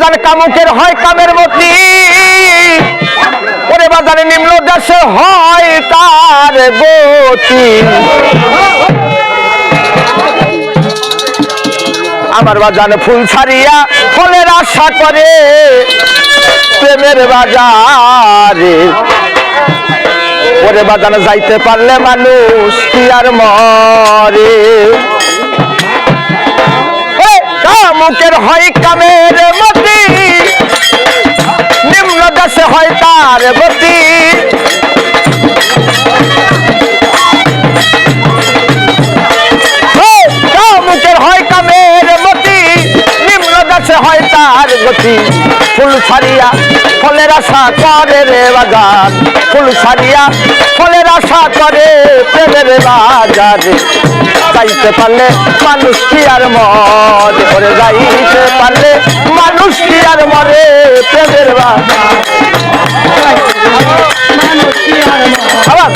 বাজার কামুকের হয় কামের মতি। ওরে বাজারে নিম্ন দেশে হয় তার গতি। আমার বাজার ফুল ছাড়িয়া ফলের আশা করে প্রেমের বাজারে। ওরে বাজারে যাইতে পারলে মানুষ কি আর মরে? কামুকের হয় কামের মতি। তার গতি। ফুল ছাড়িয়া ফলের আশা করে রে বাজার। ফুল ছাড়িয়া ফলের আশা করে প্রেমের বাজারে। যাইতে পারলে মানুষ কি আর মরে? করে যাইতে পারলে মানুষ কি আর মরে? প্রেমের বাজার। আবার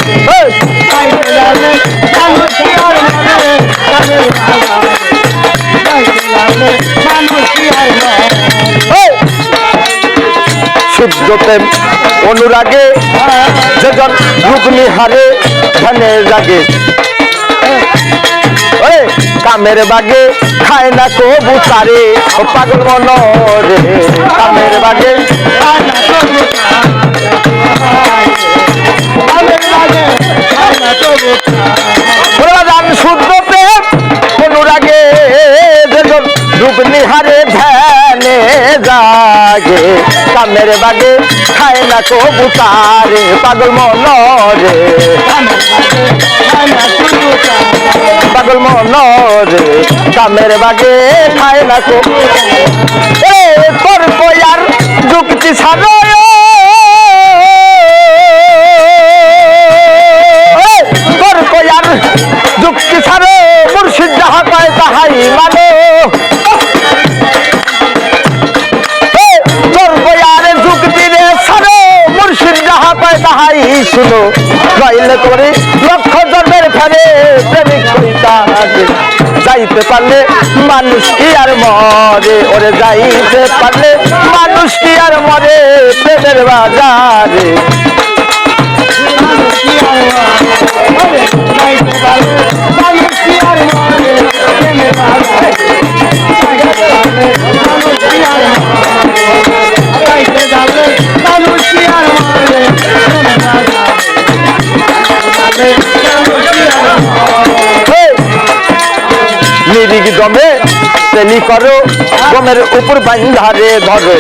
শুদ্ধ অনুরাগে, যেজন রুগ্নি হারে ধানে রাগে। ওরে, কামের বাগে খায় না কবু তারে ও পাগল মনরে, কামের বাগে খায় না কো প্রধান জাগে কামের বাগে, খায় না কবুতারে পাগল মনরে। পাগল মনরে কামের বাগে, খায় না কো শুনো নইলে করে লক্ষ জন্মের ফেলে প্রেমিক যাইতে পারলে মানুষ কি আর মরে? ওরে যাইতে পারলে মানুষ কি আর মরে? প্রেমের বাজারে। হে! নিরিগ দমে তেলি করো, গমের উপর বান্ধারে ধরে।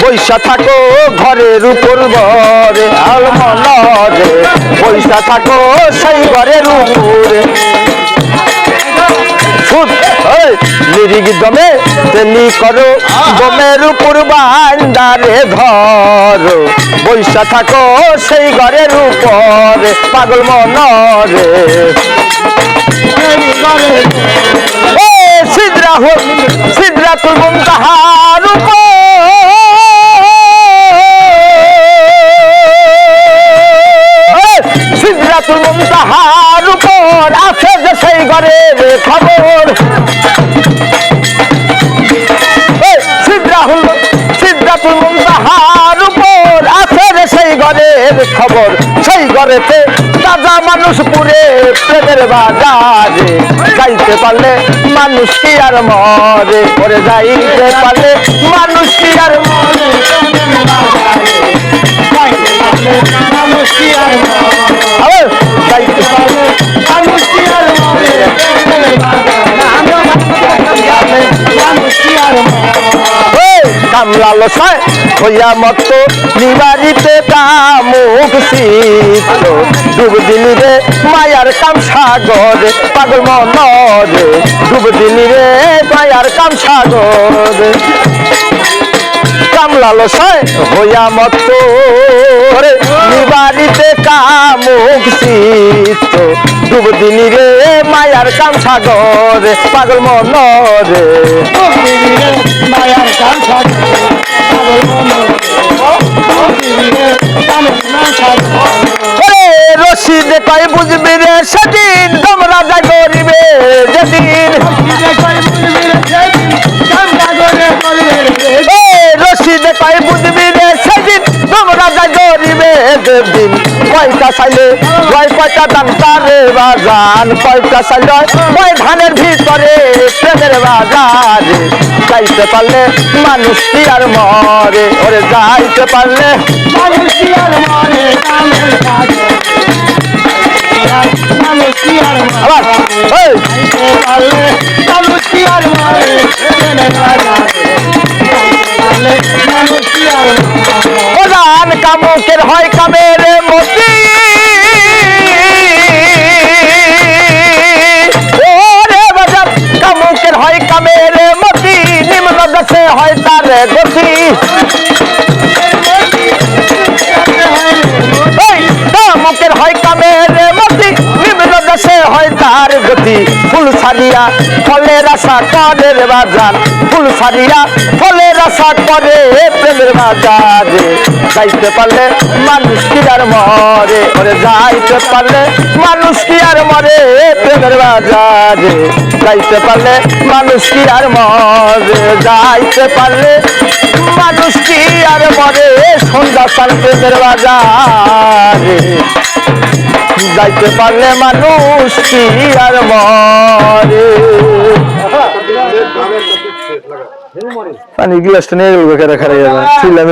পয়সা থাকো ঘরের উপর ঘরে, আলমনরে। পয়সা থাকো সেই ঘরের উপরে। নিরিগ দমে তেলি করো গমের উপর বান্দারে ঘর বৈশা থাকো সেই ঘরের উপরে পাগল মনরে। সিদ্রা হোক, সিদ্রা তুল তাহার সিদ্রা তুল তাহার উপর, আছে যে সেই ঘরের খবর। ঘরের খবর, সেই ঘরেতে তাজা মানুষ পুরে, প্রেমের বাজারে। যাইতে পারলে মানুষ কি আর মরে? করে যাইতে পারলে মানুষ কি আর মরে? আবার কামলা লসায় হইয়া মত নিবারিতে কামুক শীত ডুব দিলি রে মায়ার কাম সাগরে, পাগল মনরে। ডুব দিলি রে মায়ার কাম সাগরে। কামলা লসায় হইয়া মত রে, নিবারিতে কামুক শীত ডুব দিলি রে মায়ার কাম সাগরে, পাগল মনরে। মায়ার কান ওরে রশিদ কই বুঝবি রে সেদিন, তোমরা যা করিবে যেদিন। রশিদ কই বুঝবি রে সেদিন, তোমরা যা করিবে যেদিন। পয়সা চাইলে ওই পয়সা দাম তারে বাজার। পয়সা চাইলে ওই ধানের ভিতরে প্রেমের বাজার। যাইতে পারলে মানুষ কি আর মরে? ওরে যাইতে পারলে মানুষ কি আর মরে? কামুকের হয় কামের মতি ওরে বাজার কামুকের হয় কামের মতি নিম্ন দেশে হয় তার গতি। ফুল সারিয়া ফলের আশা করে রে বাজার। ফুল সারিয়া ফলের আশা করে প্রেমের বাজারে। যাইতে পারলে মানুষ কি আর মরে? ওরে যাইতে পারলে মানুষ কি আর মরে? প্রেমের বাজারে। যাইতে পারলে মানুষ কি আর মরে? যাইতে পারলে মানুষ কি আর মরে? সন্ধ্যা সাল প্রেমের বাজারে। যাইতে পারলে মানুষ কি আর মরে? পানি গ্লাসটা নিয়ে গেল বেকার খারাই যাবে ছিলাম